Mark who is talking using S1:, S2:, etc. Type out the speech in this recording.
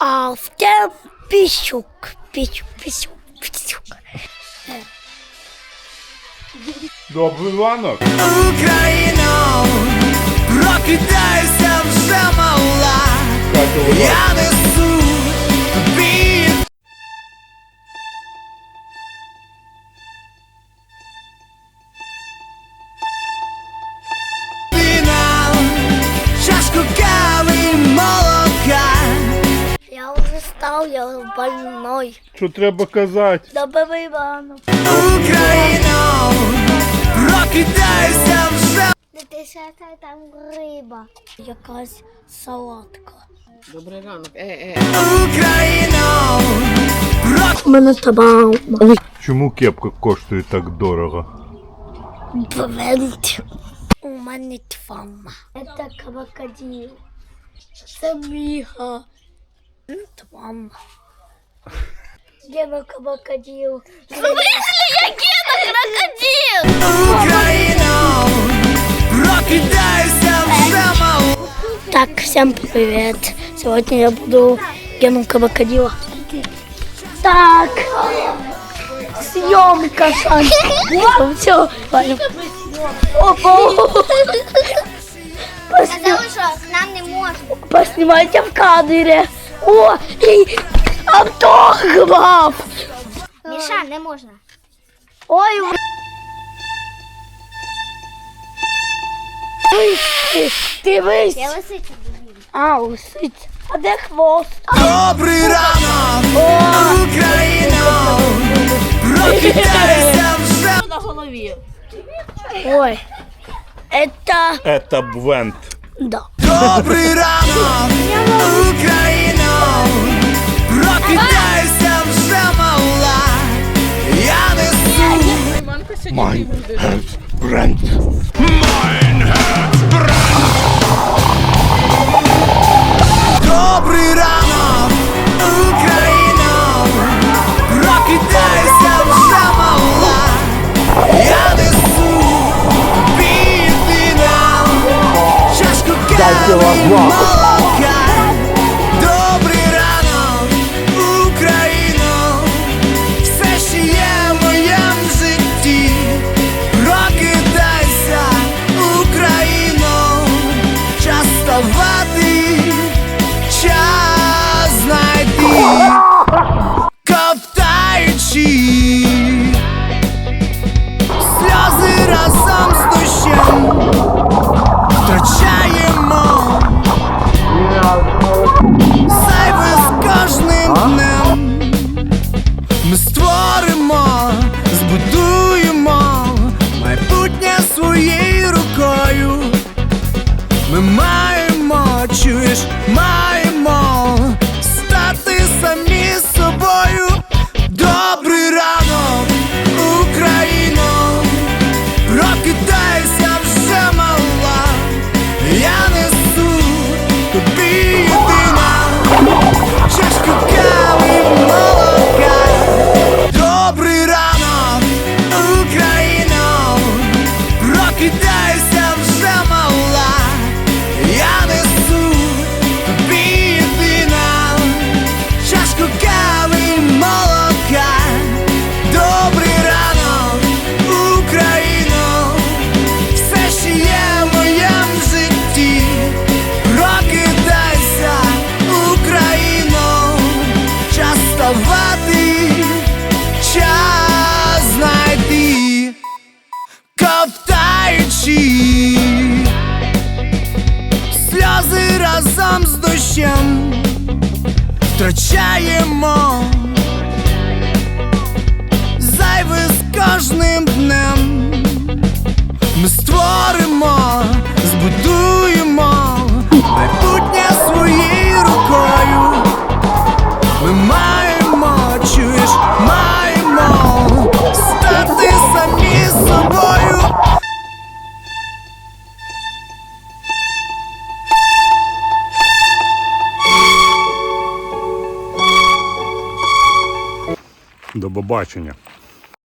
S1: А в тем пісюк. Пісюк, пісюк, пісюк.
S2: Добрий ранок.
S3: Україно, прокидайся вже мала,
S1: Больной.
S2: Що треба казати?
S1: Добрий ранок.
S3: Україно, прокидайся вже.
S1: Десята там риба. Якась салатка.
S4: Добрий ранок. Е, е.
S3: Україно,
S1: мене таба.
S2: Чому кепка коштує так дорого?
S1: Бренд. У мене твама. Это крокодил. Це міга. Твама. Гена крокодил. В смысле я Гена крокодил?
S3: Україно, прокидайся мала.
S1: Так, всем привет. Сегодня я буду Гену крокодила. Так, съемка, Сань. Все, Ваня. Опа. Посни-
S5: Сказали, що нам не можна.
S1: Поснимайте в кадре. О, и автограф.
S5: Міша, не можна.
S1: Ой, в- Вись, ти вись.
S5: Я лисицю.
S1: А, лисиць. А де хвост?
S3: Добрий ранок, Україно, прокидайся вже.
S4: На голові.
S1: Ой, это...
S2: Это бвент.
S1: Да.
S3: Добрий ранок, Україно, прокидайся вже мала. Я несу
S4: Манка сьогодні буде.
S2: Бренд.
S3: добрий ранок, Україно, прокидайся вже мала. Я несу під фінал, чашку кави So дощем, втрачаємо зайве з кожним днем.
S2: До побачення.